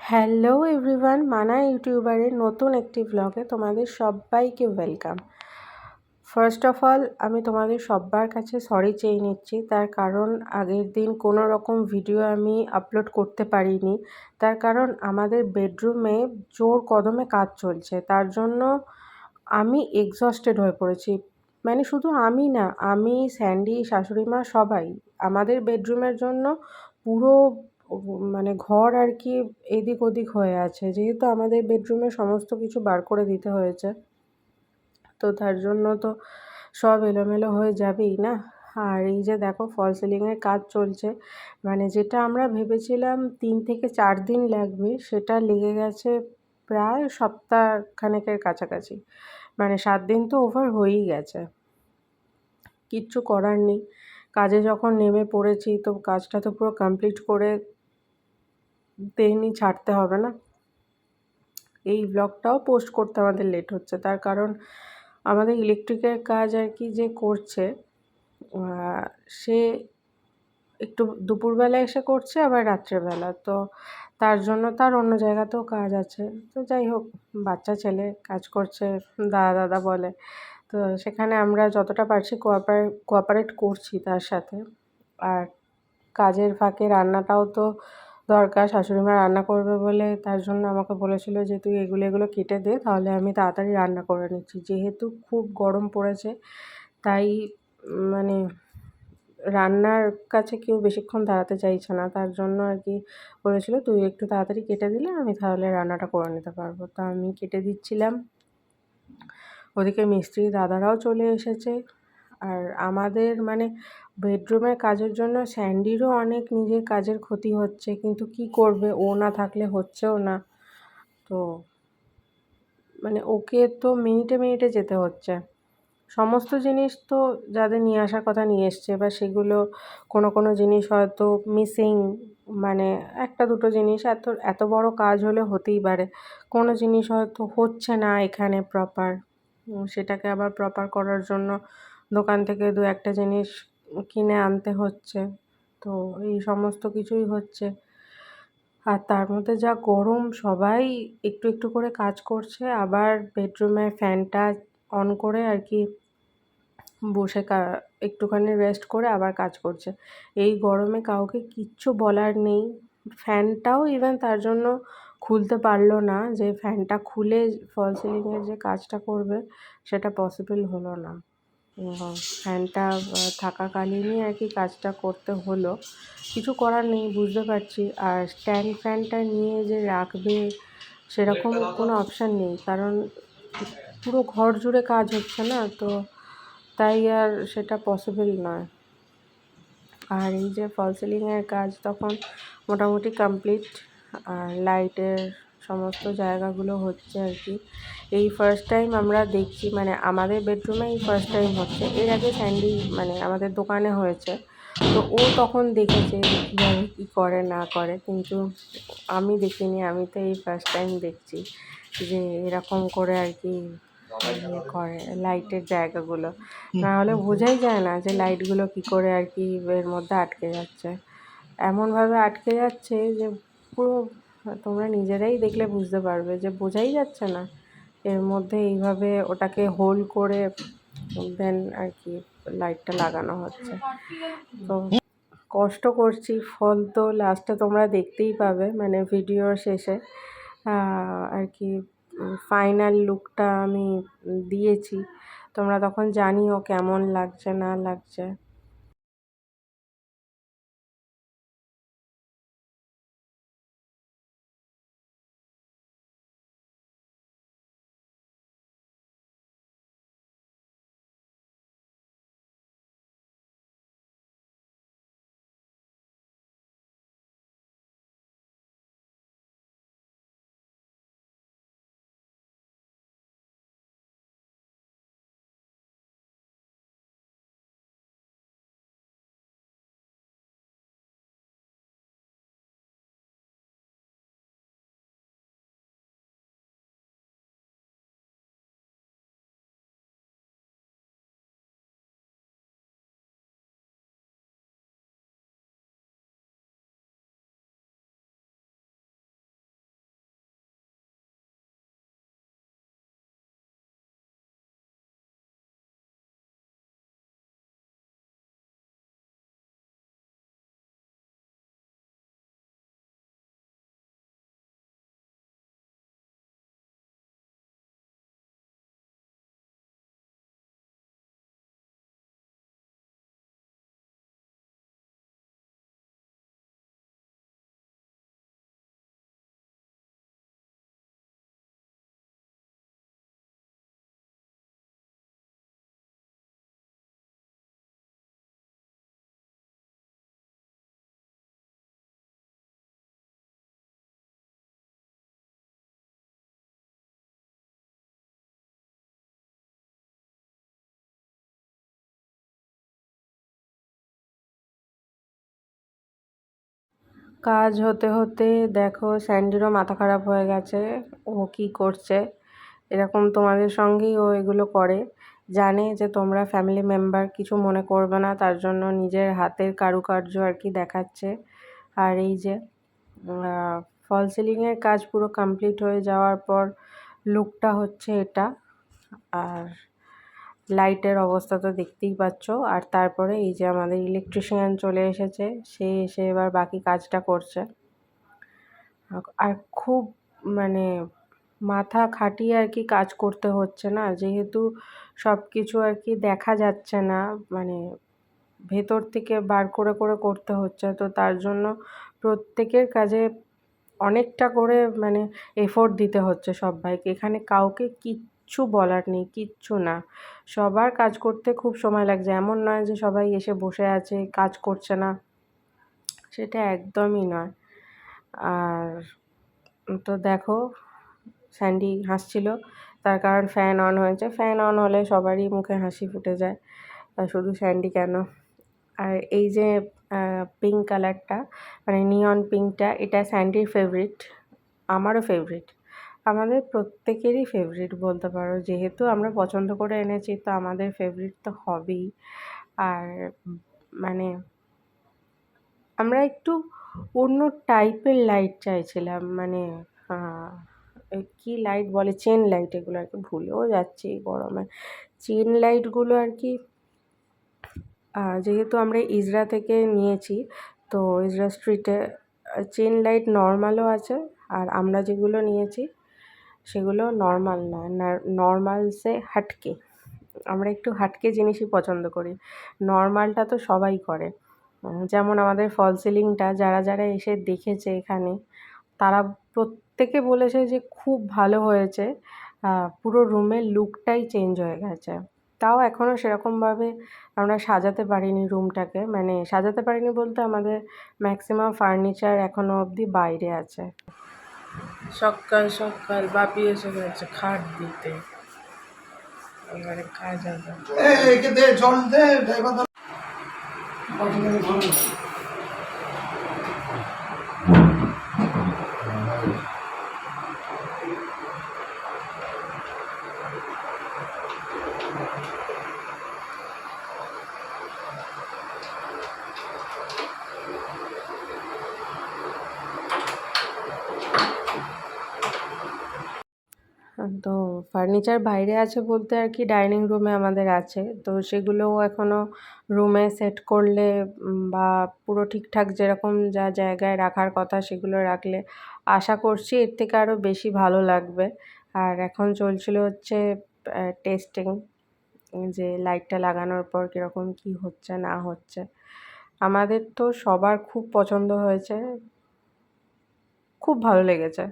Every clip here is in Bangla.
হ্যালো এভরিওয়ান, মানা ইউটিউবারের নতুন একটি ব্লগে তোমাদের সবাইকে ওয়েলকাম ফার্স্ট অফ অল আমি তোমাদের সব্বার কাছে সরি চেয়ে নিচ্ছি। তার কারণ আগের দিন কোনো রকম ভিডিও আমি আপলোড করতে পারিনি। তার কারণ আমাদের বেডরুমে জোর কদমে কাজ চলছে। তার জন্য আমি এক্সস্টেড হয়ে পড়েছি। মানে শুধু আমি না, আমি স্যান্ডি শাশুড়ি মা সবাই আমাদের বেডরুমের জন্য পুরো মানে ঘর আর কি এদিক ওদিক হয়ে আছে। যেহেতু আমাদের বেডরুমে সমস্ত কিছু বার করে দিতে হয়েছে, তো তার জন্য তো সব এলোমেলো হয়ে যাবেই না? আর এই যে দেখো ফল সিলিংয়ের কাজ চলছে। মানে যেটা আমরা ভেবেছিলাম তিন থেকে চার দিন লাগবে, সেটা লেগে গেছে প্রায় সপ্তাহ খানেকের কাছাকাছি। মানে সাত দিন তো ওভার হয়েই গেছে। কিচ্ছু করার নেই। কাজে যখন নেমে পড়েছি, তো কাজটা তো পুরো কমপ্লিট করে তেমনি ছাড়তে হবে না। এই ব্লগটাও পোস্ট করতে আমাদের লেট হচ্ছে। তার কারণ আমাদের ইলেকট্রিকের কাজ আর কি যে করছে সে একটু দুপুরবেলা এসে করছে, আবার রাত্রেবেলা। তো তার জন্য তার অন্য জায়গাতেও কাজ আছে। তো যাই হোক, বাচ্চা ছেলে কাজ করছে, দাদা দাদা বলে। তো সেখানে আমরা যতটা পারছি কোঅপারেট কোঅপারেট করছি তার সাথে। আর কাজের ফাঁকে রান্নাটাও তো দরকার শাশুড়ি মা রান্না করবে বলে তার জন্য আমাকে বলেছিল যে, তুই এগুলো এগুলো কেটে দে, তাহলে আমি তাড়াতাড়ি রান্না করে নিচ্ছি। যেহেতু খুব গরম পড়েছে, তাই মানে রান্নার কাছে কেউ বেশিক্ষণ দাঁড়াতে চাইছে না। তার জন্য আর কি বলেছিল, তুই একটু তাড়াতাড়ি কেটে দিলে আমি তাহলে রান্নাটা করে নিতে পারব। তা আমি কেটে দিচ্ছিলাম। ওদিকে মিস্ত্রি দাদারাও চলে এসেছে। আর আমাদের মানে বেডরুমের কাজের জন্য স্যান্ডিরও অনেক নিজের কাজের ক্ষতি হচ্ছে, কিন্তু কি করবে? ও না থাকলে হচ্ছেও না। তো মানে ওকে তো মিনিটে মিনিটে যেতে হচ্ছে। সমস্ত জিনিস তো যাদের নিয়ে আসার কথা নিয়ে এসছে, বা সেগুলো কোনো কোনো জিনিস হয়তো মিসিং মানে একটা দুটো জিনিস এত এত বড় কাজ হলে হতেই পারে। কোনো জিনিস হয়তো হচ্ছে না এখানে প্রপার সেটাকে আবার প্রপার করার জন্য দোকান থেকে দু একটা জিনিস কিনে আনতে হচ্ছে। তো এই সমস্ত কিছুই হচ্ছে। আর তার মধ্যে যা গরম, সবাই একটু একটু করে কাজ করছে। আবার বেডরুমে ফ্যানটা অন করে আর কি বসে একটুখানি রেস্ট করে আবার কাজ করছে। এই গরমে কাউকে কিচ্ছু বলার নেই। ফ্যানটাও ইভেন তার জন্য খুলতে পারল না যে ফ্যানটা খুলে ফল সিলিংয়ের যে কাজটা করবে, সেটা পসিবল হলো না। ফ্যানটা থাকাকালীনই আর কি কাজটা করতে হলো। কিছু করার নেই, বুঝতে পারছি। আর স্ট্যান্ড ফ্যানটা নিয়ে যে রাখবে, সেরকম কোনো অপশান নেই। কারণ পুরো ঘর জুড়ে কাজ হচ্ছে না, তো তাই আর সেটা পসিবল নয়। আর এই যে ফল সিলিংয়ের কাজ তখন মোটামুটি কমপ্লিট আর লাইটের সমস্ত জায়গাগুলো হচ্ছে আর কি। এই ফার্স্ট টাইম আমরা দেখছি মানে আমাদের বেডরুমে এই ফার্স্ট টাইম হচ্ছে। এর আগে স্যান্ডি মানে আমাদের দোকানে হয়েছে। তো ও তখন দেখেছে কীভাবে কী করে না করে। কিন্তু আমি দেখিনি আমি তো এই ফার্স্ট টাইম দেখছি যে এরকম করে আর কি ইয়ে করে লাইটের জায়গাগুলো। না হলে বোঝাই যায় না যে লাইটগুলো কী করে আর কি এর মধ্যে আটকে যাচ্ছে। এমনভাবে আটকে যাচ্ছে যে পুরো তোমরা নিজেরাই দেখলে বুঝতে পারবে যে বোঝাই যাচ্ছে না। এর মধ্যে এইভাবে ওটাকে হোল করে দেন আর কি লাইটটা লাগানো হচ্ছে। তো কষ্ট করছি, ফল তো লাস্টে তোমরা দেখতেই পাবে মানে ভিডিওর শেষে। আর কি ফাইনাল লুকটা আমি দিয়েছি। তোমরা তখন জানিও কেমন লাগছে, না লাগছে। কাজ হতে হতে দেখো স্যান্ডিরও মাথা খারাপ হয়ে গেছে, ও কি করছে? এরকম তোমাদের সঙ্গেই ও এগুলো করে। জানে যে তোমরা ফ্যামিলি মেম্বার কিছু মনে করবে না, তার জন্য নিজের হাতের কারুকার্য আর কি দেখাচ্ছে। আর এই যে ফল সিলিংয়ের কাজ পুরো কমপ্লিট হয়ে যাওয়ার পর লুকটা হচ্ছে এটা। আর লাইটের অবস্থা তো দেখতেই পাচ্ছ। আর তারপরে এই যে আমাদের ইলেকট্রিশিয়ান চলে এসেছে, সে এসে এবার বাকি কাজটা করছে। আর খুব মানে মাথা খাটিয়ে আর কি কাজ করতে হচ্ছে না, যেহেতু সব কিছু আর কি দেখা যাচ্ছে না মানে ভেতর থেকে বার করে করে করতে হচ্ছে। তো তার জন্য প্রত্যেকের কাজে অনেকটা করে মানে এফোর্ট দিতে হচ্ছে সব্বাইকে এখানে কাউকে কিচ্ছু বলার নেই, কিচ্ছু না। সবার কাজ করতে খুব সময় লাগছে। এমন নয় যে সবাই এসে বসে আছে, কাজ করছে না। সেটা একদমই নয়। আর তো দেখো, স্যান্ডি হাসছিল। তার কারণ ফ্যান অন হয়েছে। ফ্যান অন হলে সবারই মুখে হাসি ফুটে যায়। শুধু স্যান্ডি কেন? আর এই যে পিঙ্ক কালারটা মানে নিয়ন পিঙ্কটা এটা স্যান্ডির ফেভারিট আমারও ফেভারিট আমাদের প্রত্যেকেরই ফেভারিট বলতে পারো। যেহেতু আমরা পছন্দ করে এনেছি, তো আমাদের ফেভারিট তো হবেই। আর মানে আমরা একটু অন্য টাইপের লাইট চাইছিলাম। মানে কি লাইট বলে? চেন লাইট এগুলো আর কি, ভুলেও যাচ্ছি গরমে। চেন লাইটগুলো আর কি যেহেতু আমরা ইজরা থেকে নিয়েছি, তো ইজরা স্ট্রিটে চেন লাইট নর্মালও আছে। আর আমরা যেগুলো নিয়েছি সেগুলো নর্মাল নয় নর্মাল সে হাটকে। আমরা একটু হাটকে জিনিসই পছন্দ করি। নর্মালটা তো সবাই করে। যেমন আমাদের ফল সিলিংটা যারা যারা এসে দেখেছে এখানে, তারা প্রত্যেকে বলেছে যে খুব ভালো হয়েছে। পুরো রুমের লুকটাই চেঞ্জ হয়ে গেছে। তাও এখনও সেরকমভাবে আমরা সাজাতে পারিনি রুমটাকে মানে সাজাতে পারিনি বলতে আমাদের ম্যাক্সিমাম ফার্নিচার এখনও অবধি বাইরে আছে। সকাল সকাল বাপি এসে গেছে খাট দিতে। এবারে কাজ হবে জল দে তো ফার্নিচার বাইরে আছে বলতে আর কি, ডাইনিং রুমে আমাদের আছে। তো সেগুলোও এখনও রুমে সেট করলে বা পুরো ঠিকঠাক যেরকম যা জায়গায় রাখার কথা সেগুলো রাখলে আশা করছি এর থেকে আরও বেশি ভালো লাগবে। আর এখন চলছিল হচ্ছে টেস্টিং যে লাইটটা লাগানোর পর কীরকম কী হচ্ছে না হচ্ছে। আমাদের তো সবার খুব পছন্দ হয়েছে। খুব ভালো লেগেছে।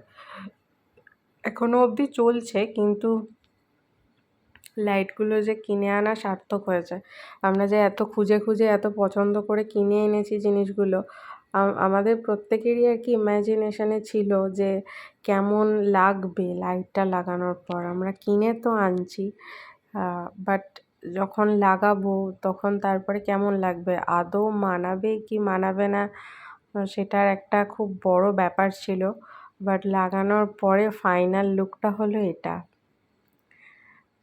এখনও অবধি চলছে, কিন্তু লাইটগুলো যে কিনে আনা সার্থক হয়েছে। আমরা যে এত খুঁজে খুঁজে এত পছন্দ করে কিনে এনেছি জিনিসগুলো আমাদের প্রত্যেকেরই আর কি ইম্যাজিনেশানে ছিল যে কেমন লাগবে লাইটটা লাগানোর পর। আমরা কিনে তো আনছি বাট যখন লাগাবো তখন তারপরে কেমন লাগবে? আদৌ মানাবে কি মানাবে না, সেটার একটা খুব বড় ব্যাপার ছিল। বাট লাগানোর পরে ফাইনাল লুকটা হলো এটা।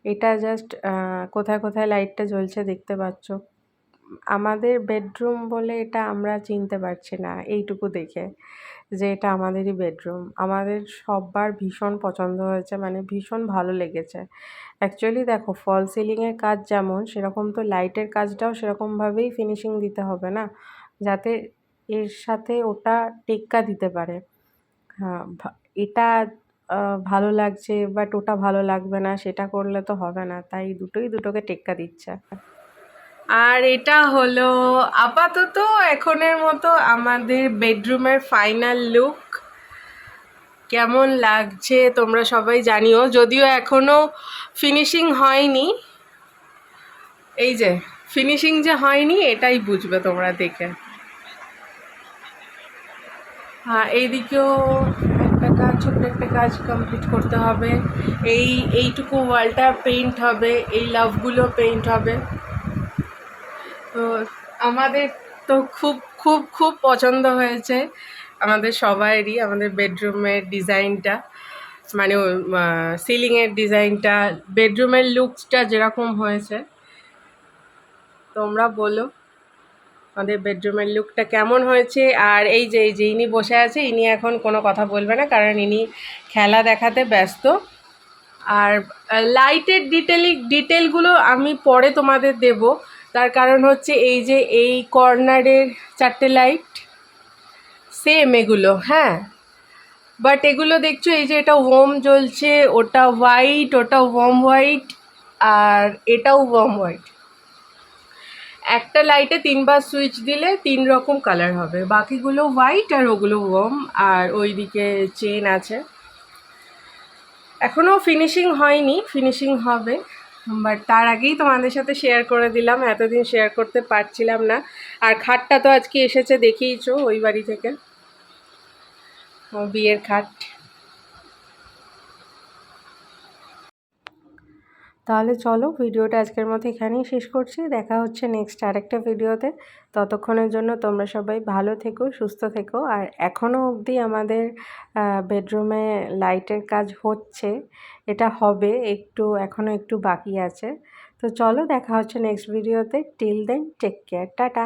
এটা জাস্ট কোথায় কোথায় লাইটটা জ্বলছে দেখতে পাচ্ছ। আমাদের বেডরুম বলে এটা আমরা চিনতে পারছি না, এইটুকু দেখে যে এটা আমাদেরই বেডরুম। আমাদের সববার ভীষণ পছন্দ হয়েছে মানে ভীষণ ভালো লেগেছে। অ্যাকচুয়ালি দেখো ফল সিলিংয়ের কাজ যেমন, সেরকম তো লাইটের কাজটাও সেরকমভাবেই ফিনিশিং দিতে হবে না, যাতে এর সাথে ওটা টেক্কা দিতে পারে। এটা ভালো লাগছে বাট ওটা ভালো লাগবে না, সেটা করলে তো হবে না, তাই দুটোই দুটোকে টেক্কা দিচ্ছে। আর এটা হলো আপাতত এখনের মতো আমাদের বেডরুমের ফাইনাল লুক কেমন লাগছে তোমরা সবাই জানিও, যদিও এখনও ফিনিশিং হয়নি। এই যে ফিনিশিং যে হয়নি, এটাই বুঝবে তোমরা দেখে। হ্যাঁ এইদিকেও একটা কাজ, ছোট্ট একটা কাজ কমপ্লিট করতে হবে। এই, এইটুকু ওয়ালটা পেইন্ট হবে, এই লাভগুলো পেইন্ট হবে। তো আমাদের তো খুব খুব খুব পছন্দ হয়েছে আমাদের সবাইয়েরই, আমাদের বেডরুমের ডিজাইনটা মানে সিলিংয়ের ডিজাইনটা বেডরুমের লুকসটা যেরকম হয়েছে। তোমরা বলো। আমাদের বেডরুমের লুকটা কেমন হয়েছে? আর এই যে এই যে ইনি বসে আছে, ইনি এখন কোনো কথা বলবে না, কারণ ইনি খেলা দেখাতে ব্যস্ত। আর লাইটের ডিটেলিং ডিটেলগুলো আমি পরে তোমাদের দেব। তার কারণ হচ্ছে এই যে, এই কর্নারের চারটে লাইট সেম এগুলো হ্যাঁ? বাট এগুলো দেখছ, এই যে এটা ওম জ্বলছে, ওটা হোয়াইট ওটা ওম হোয়াইট আর এটাও ওম হোয়াইট একটা লাইটে তিনবার সুইচ দিলে তিন রকম কালার হবে। বাকিগুলো হোয়াইট আর ওগুলো ওম আর ওইদিকে চেন আছে। এখনও ফিনিশিং হয়নি ফিনিশিং হবে। বাট তার আগেই তোমাদের সাথে শেয়ার করে দিলাম, এতদিন শেয়ার করতে পারছিলাম না। আর খাটটা তো আজকে এসেছে, দেখিয়েছো ওই বাড়ি থেকে। বিয়ের খাট। তাহলে চলো ভিডিওটা আজকের মতো এখানেই শেষ করছি। দেখা হচ্ছে নেক্সট আরেকটা ভিডিওতে। ততক্ষণের জন্য তোমরা সবাই ভালো থেকো, সুস্থ থেকো। আর এখনও অবধি আমাদের বেডরুমে লাইটের কাজ হচ্ছে। এটা হবে, একটু এখনও একটু বাকি আছে। তো চলো দেখা হচ্ছে নেক্সট ভিডিওতে till then take care tata